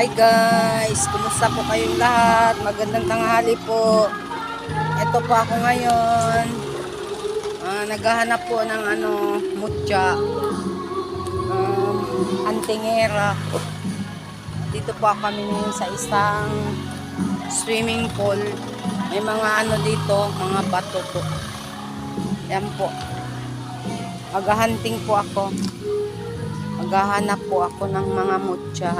Hi guys, kumusta po kayong lahat? Magandang tanghali po. Ito po ako ngayon. Ah, naghahanap po ng ano, mutya. Um, antingera. Dito po kami ngayon sa isang swimming pool. May mga ano dito, mga bato po. Yan po. Maghahunting po ako. Maghahanap po ako ng mga mutya.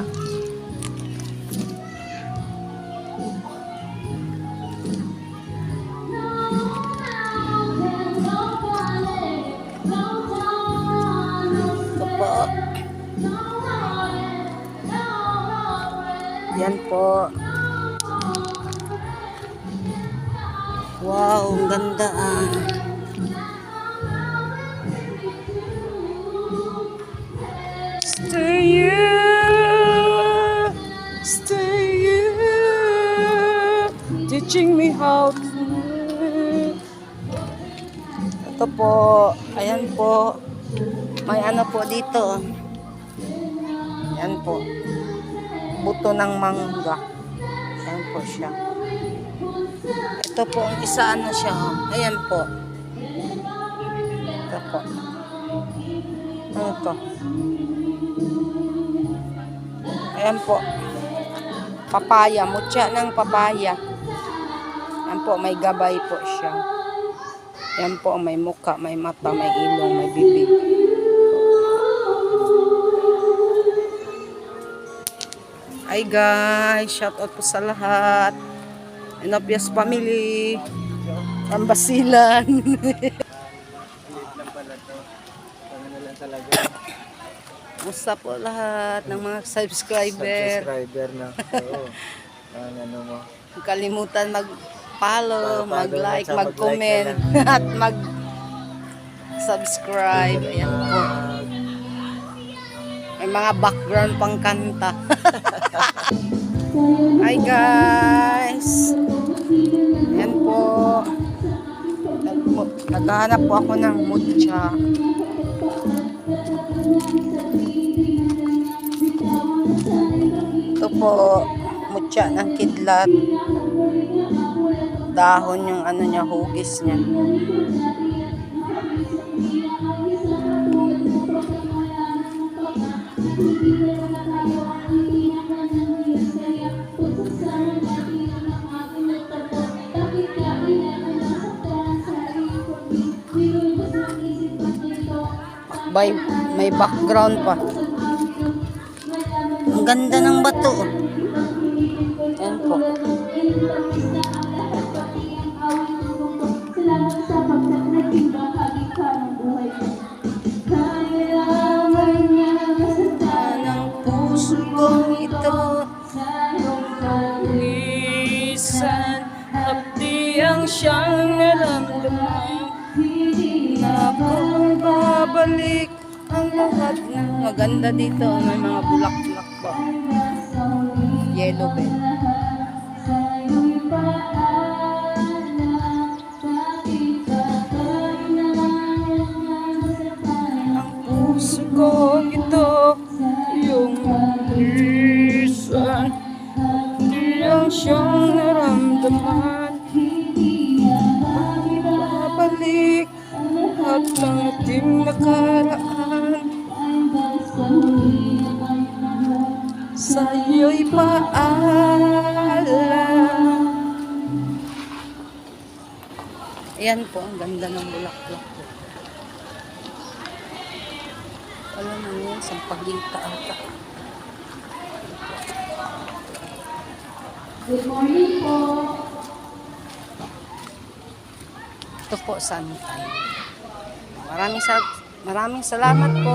Yan po. Wow, ang ganda ah. Stay here, stay here, teaching me how to. Ito po, ayan po. May ano po dito. Ayan po. Buto ng mangga. Ayan po siya. Ito po, ang isa ano siya. oh. Ayan po. Ito po. Ano to? Ayan po. Papaya. Mutya ng papaya. Ayan po, may gabay po siya. Ayan po, may muka, may mata, may ilong, may bibig. Hi guys, shout out po sa lahat. Inabias family. Ambasilan. Liit lang pala to. Kami na lang talaga. Musta po lahat ng mga subscriber. Subscriber na. Oo. Ano mo. Kalimutan mag-follow, mag-like, mag-comment, at mag-subscribe. Ayan po. May mga background pang kanta. Hi guys! Ayan po. Nag- Naghahanap po ako ng mutya. Ito po, mutya ng kidlat. Dahon yung ano niya, hugis niya. May, may background pa. Ang ganda ng bato. Ayan po. Minsan Abdi ang siyang naramdaman Na babalik ang lahat na Maganda dito May mga bulak-bulak pa Yellow bell Ang puso ko ito Yung minsan Di ang siyang naramdaman Babalik At ng ating nakaraan Sa'yo'y paalam Ayan po, ang ganda ng bulaklak po. Alam mo yun, sampagita ata. Good morning po. Ito po, santay. Maraming, sa maraming salamat po.